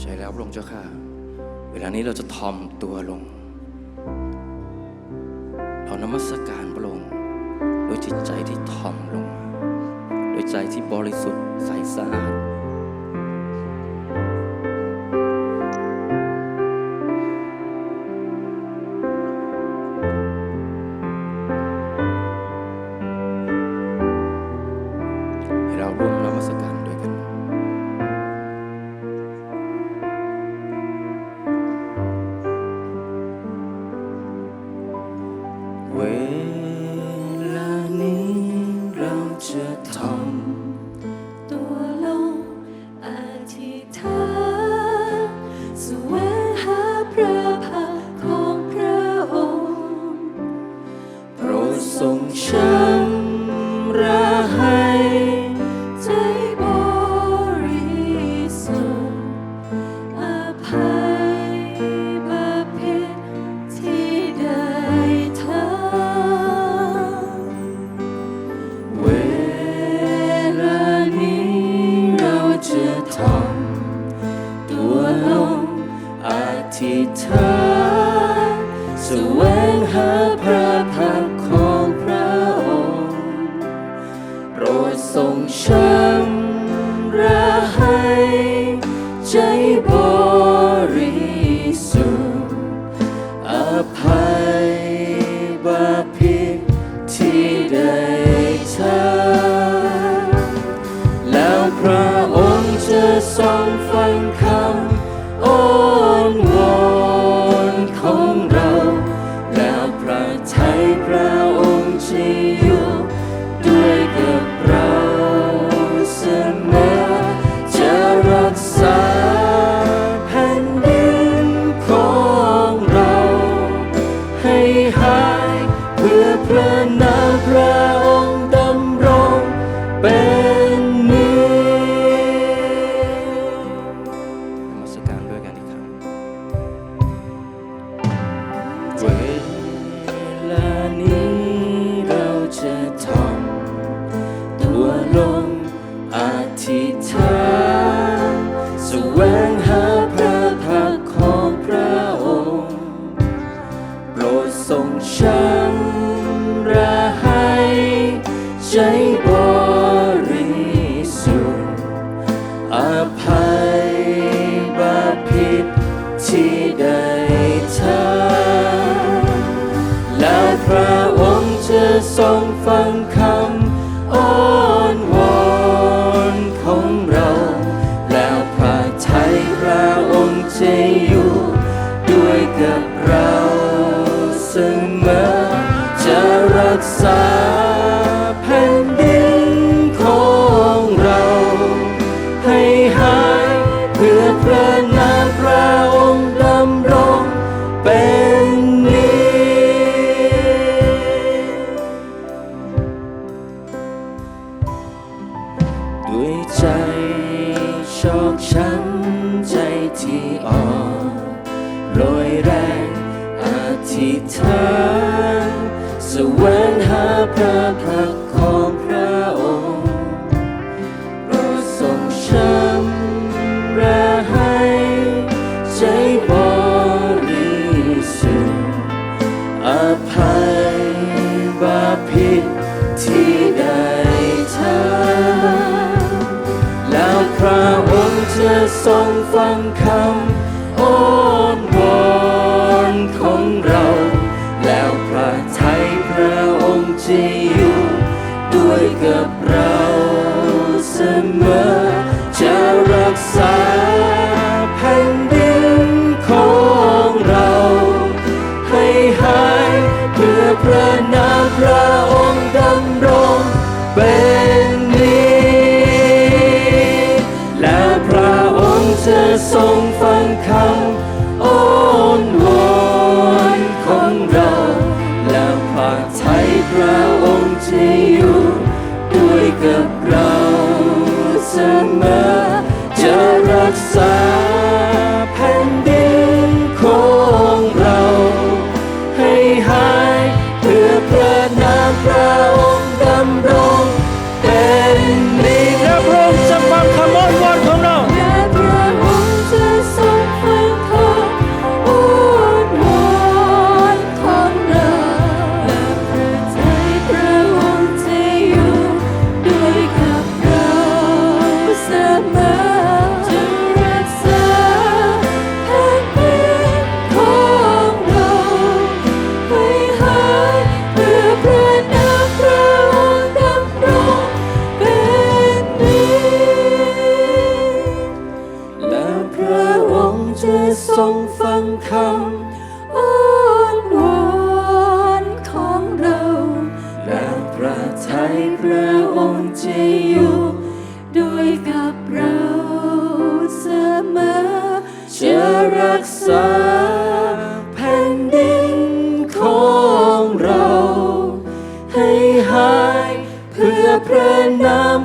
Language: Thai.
ใช่แล้วพระองค์เจ้าค่ะ เวลานี้เราจะทอมตัวลง เรานมัสการพระองค์ด้วยจิตใจที่ทอมลงด้วยใจที่บริสุทธิ์ใสสะอาด ฐานแสวงหาพระพักตร์ของพระองค์โปรดทรงชำระให้ใจบริสุทธิ์อภัยบาปผิดที่ได้ทำแล้วพระองค์จะทรงฟังคำ ฟังค ธิษฐานแสวงหาพระพักของพระองค์โปรดทรงช้ำระให้ใจบริสุทธิ์อภัยบาปผิดที่ได้ทำแล้วพระองค์จะทรงฟังคำอ้อ กับเราเสมอ จะรักษาแผ่นดินของเรา ให้หายเพื่อพระนามพระองค์ดำรงเป็นนิแล้วพระองค์จะทรงฟังคำ แผ่นดินของเรา ให้หายเพื่อพระนาม